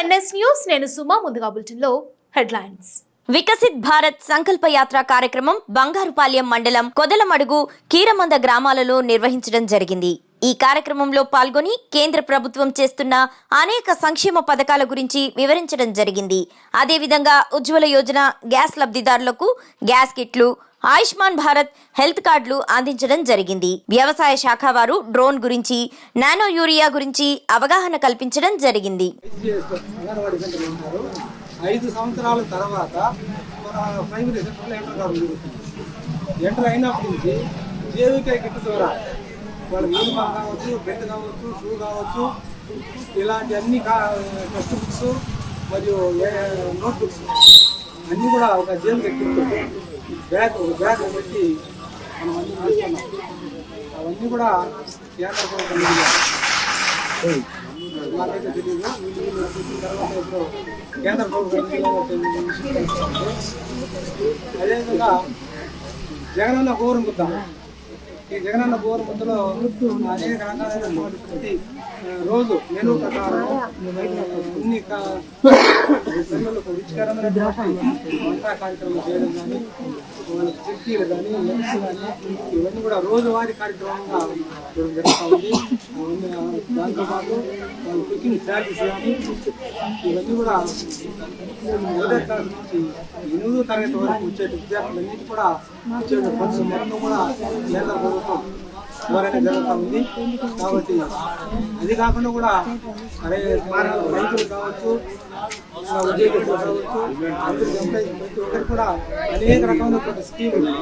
NS news నేను సుమా ముందుగా బులెటిన్లో హెడ్లైన్స్. వికసిత్ భారత్ సంకల్ప యాత్ర కార్యక్రమం బంగారుపాలెం మండలం కొదలమడుగు కీరమంద గ్రామాలలో నిర్వహించడం జరిగింది. ఈ కార్యక్రమంలో పాల్గొని కేంద్ర ప్రభుత్వం చేస్తున్న అనేక సంక్షేమ పథకాల గురించి వివరించడం జరిగింది. అదేవిధంగా ఉజ్వల యోజన గ్యాస్ లబ్ధిదారులకు గ్యాస్ కిట్లు ఆయుష్మాన్ భారత్ హెల్త్ కార్డులు అందించడం జరిగింది. వ్యవసాయ శాఖ వారు డ్రోన్ గురించి నానో యూరియా గురించి అవగాహన కల్పించడం జరిగింది. ఐదు సంవత్సరాల తర్వాత ప్రైమరీ ఎంటర్ కావడం జరుగుతుంది. ఎంటర్ అయినప్పటి నుంచి జేవికే కిట్ ద్వారా వాళ్ళకి యూనిఫామ్ కావచ్చు బెల్ట్ కావచ్చు షూ కావచ్చు ఇలాంటి అన్ని టెక్స్ట్ బుక్స్ మరియు నోట్ బుక్స్ అన్నీ కూడా ఒక జైలు కిట్ బ్యాగ్ ఒక బ్యాగ్ పెట్టి మనం అన్నీ ఇస్తున్నాం అవన్నీ కూడా కేంద్ర ప్రభుత్వం నుంచి నాకైతే తెలియదు తర్వాత ఇప్పుడు కేంద్ర ప్రభుత్వం అదేవిధంగా జగనన్న కోరుకుంటాం ఈ జగనన్న గోరు ముందులో అనేక రకాలైనటువంటి రోజు మెనూ ప్రకారం అన్ని పిల్లలకు రుచికరమైనటువంటి కార్యక్రమం చేయడం కానీ వాళ్ళకి చిక్కీలు కానీ లెన్స్ కానీ ఇవన్నీ కూడా రోజువారీ కార్యక్రమంగా జరుగుతూ ఉంది. దాంతోపాటు వాళ్ళ కుకింగ్ శాలరీస్ కానీ ఇవన్నీ కూడా మొదటి క్లాస్ నుంచి ఎనిమిదో తరగతి వరకు వచ్చే విద్యార్థులన్నిటి కూడా వచ్చే ఫండ్స్ మొత్తం కూడా కేంద్ర ప్రభుత్వం ద్వారానే జరుగుతూ ఉంది కాబట్టి అది కాకుండా కూడా అరే రైతులు కావచ్చు ఉద్యోగులు కావచ్చు ప్రతి ఒక్కరు కూడా అనేక రకమైనటువంటి స్కీములు